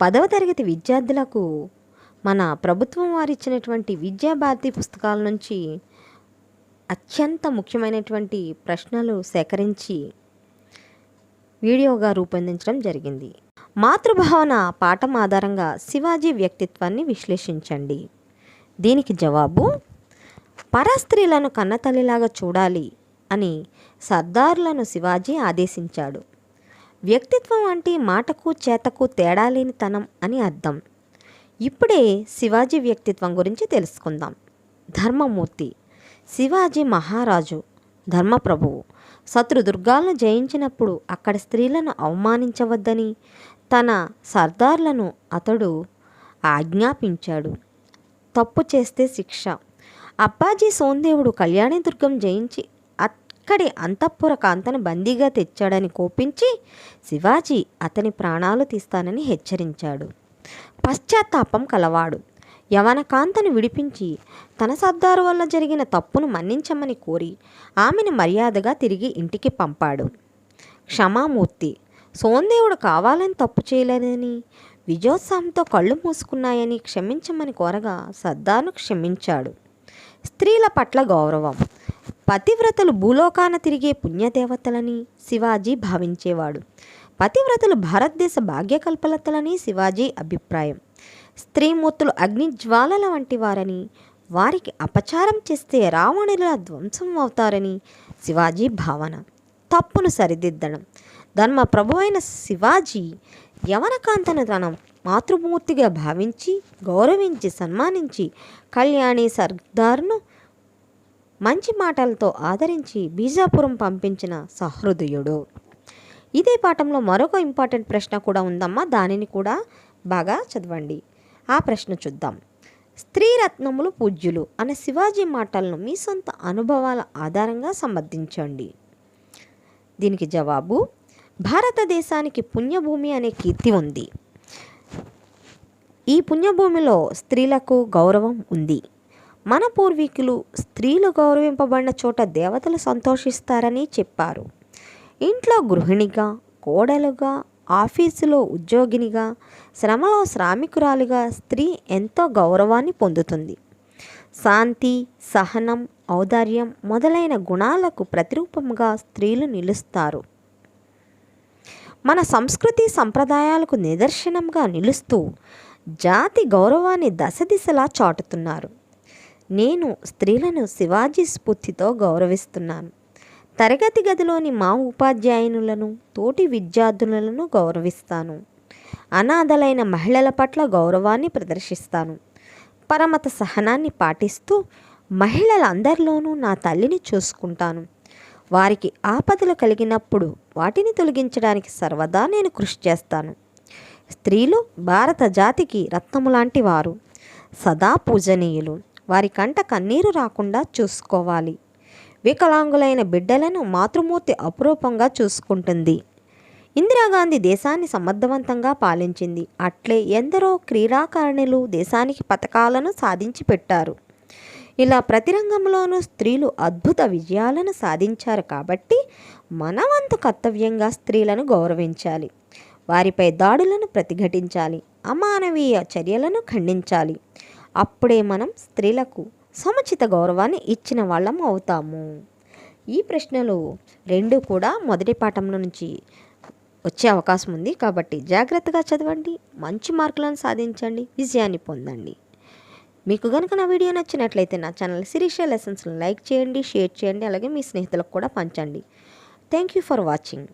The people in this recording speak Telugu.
పదవ తరగతి విద్యార్థులకు మన ప్రభుత్వం వారిచ్చినటువంటి విద్యాభారతి పుస్తకాల నుంచి అత్యంత ముఖ్యమైనటువంటి ప్రశ్నలు సేకరించి వీడియోగా రూపొందించడం జరిగింది. మాతృభావన పాఠం ఆధారంగా శివాజీ వ్యక్తిత్వాన్ని విశ్లేషించండి. దీనికి జవాబు పరస్త్రీలను కన్నతల్లిలాగా చూడాలి అని సర్దారులను శివాజీ ఆదేశించాడు. వ్యక్తిత్వం అంటే మాటకు చేతకు తేడా లేని తనం అని అర్థం. ఇప్పుడే శివాజీ వ్యక్తిత్వం గురించి తెలుసుకుందాం. ధర్మమూర్తి. శివాజీ మహారాజు ధర్మప్రభువు. శత్రుదుర్గాలను జయించినప్పుడు అక్కడ స్త్రీలను అవమానించవద్దని తన సర్దార్లను అతడు ఆజ్ఞాపించాడు. తప్పు చేస్తే శిక్ష. అప్పాజీ సోందేవుడు కళ్యాణిదుర్గం జయించి అక్కడి అంతఃపుర కాంతను బందీగా తెచ్చాడని కోపించి శివాజీ అతని ప్రాణాలు తీస్తానని హెచ్చరించాడు. పశ్చాత్తాపం కలవాడు. యవన కాంతను విడిపించి తన సర్దారు వల్ల జరిగిన తప్పును మన్నించమని కోరి ఆమెను మర్యాదగా తిరిగి ఇంటికి పంపాడు. క్షమామూర్తి సోందేవుడు కావాలని తప్పు చేయలేదని విజయోత్సాహంతో కళ్ళు మూసుకున్నాయని క్షమించమని కోరగా సర్దార్ను క్షమించాడు. స్త్రీల పట్ల గౌరవం. పతివ్రతలు భూలోకాన తిరిగే పుణ్యదేవతలని శివాజీ భావించేవాడు. పతివ్రతలు భారతదేశ భాగ్యకల్పలతలని శివాజీ అభిప్రాయం. స్త్రీమూర్తులు అగ్నిజ్వాలల వంటి వారని వారికి అపచారం చేస్తే రావణుల ధ్వంసం అవుతారని శివాజీ భావన. తప్పును సరిదిద్దడం. ధర్మ ప్రభువైన శివాజీ యవనకాంతను తన మాతృమూర్తిగా భావించి గౌరవించి సన్మానించి కళ్యాణి సర్దార్ను మంచి మాటలతో ఆదరించి బీజాపురం పంపించిన సహృదయుడు. ఇదే పాఠంలో మరొక ఇంపార్టెంట్ ప్రశ్న కూడా ఉందమ్మా. దానిని కూడా బాగా చదవండి. ఆ ప్రశ్న చూద్దాం. స్త్రీ రత్నములు పూజ్యులు అనే శివాజీ మాటలను మీ సొంత అనుభవాల ఆధారంగా సమర్థించండి దీనికి జవాబు భారతదేశానికి పుణ్యభూమి అనే కీర్తి ఉంది. ఈ పుణ్యభూమిలో స్త్రీలకు గౌరవం ఉంది. మన పూర్వీకులు స్త్రీలు గౌరవింపబడిన చోట దేవతలు సంతోషిస్తారని చెప్పారు. ఇంట్లో గృహిణిగా కోడలుగా ఆఫీసులో ఉద్యోగినిగా శ్రమలో శ్రామికురాలిగా స్త్రీ ఎంతో గౌరవాన్ని పొందుతుంది. శాంతి సహనం ఔదార్యం మొదలైన గుణాలకు ప్రతిరూపంగా స్త్రీలు నిలుస్తారు. మన సంస్కృతి సంప్రదాయాలకు నిదర్శనంగా నిలుస్తూ జాతి గౌరవాన్ని దశ దిశలా చాటుతున్నారు. నేను స్త్రీలను శివాజీ స్ఫూర్తితో గౌరవిస్తున్నాను. తరగతి గదిలోని మా ఉపాధ్యాయునులను తోటి విద్యార్థులను గౌరవిస్తాను. అనాథలైన మహిళల పట్ల గౌరవాన్ని ప్రదర్శిస్తాను. పరమత సహనాన్ని పాటిస్తూ మహిళలందరిలోనూ నా తల్లిని చూసుకుంటాను. వారికి ఆపదలు కలిగినప్పుడు వాటిని తొలగించడానికి సర్వదా నేను కృషి చేస్తాను. స్త్రీలు భారత జాతికి రత్నము లాంటి వారు. సదా పూజనీయులు. వారి కంట కన్నీరు రాకుండా చూసుకోవాలి. వికలాంగులైన బిడ్డలను మాతృమూర్తి అపురూపంగా చూసుకుంటుంది. ఇందిరాగాంధీ దేశాన్ని సమర్థవంతంగా పాలించింది. అట్లే ఎందరో క్రీడాకారిణులు దేశానికి పథకాలను సాధించి పెట్టారు. ఇలా ప్రతి రంగంలోనూ స్త్రీలు అద్భుత విజయాలను సాధించారు కాబట్టి మనవంతు కర్తవ్యంగా స్త్రీలను గౌరవించాలి. వారిపై దాడులను ప్రతిఘటించాలి. అమానవీయ చర్యలను ఖండించాలి. అప్పుడే మనం స్త్రీలకు సముచిత గౌరవాన్ని ఇచ్చిన వాళ్ళం అవుతాము. ఈ ప్రశ్నలు రెండు కూడా మొదటి పాఠంలో నుంచి వచ్చే అవకాశం ఉంది. కాబట్టి జాగ్రత్తగా చదవండి మంచి మార్కులను సాధించండి విజయాన్ని పొందండి. మీకు కనుక నా వీడియో నచ్చినట్లయితే నా ఛానల్ శిరీష లెసన్స్ని లైక్ చేయండి షేర్ చేయండి అలాగే మీ స్నేహితులకు కూడా పంచండి. Thank you for watching.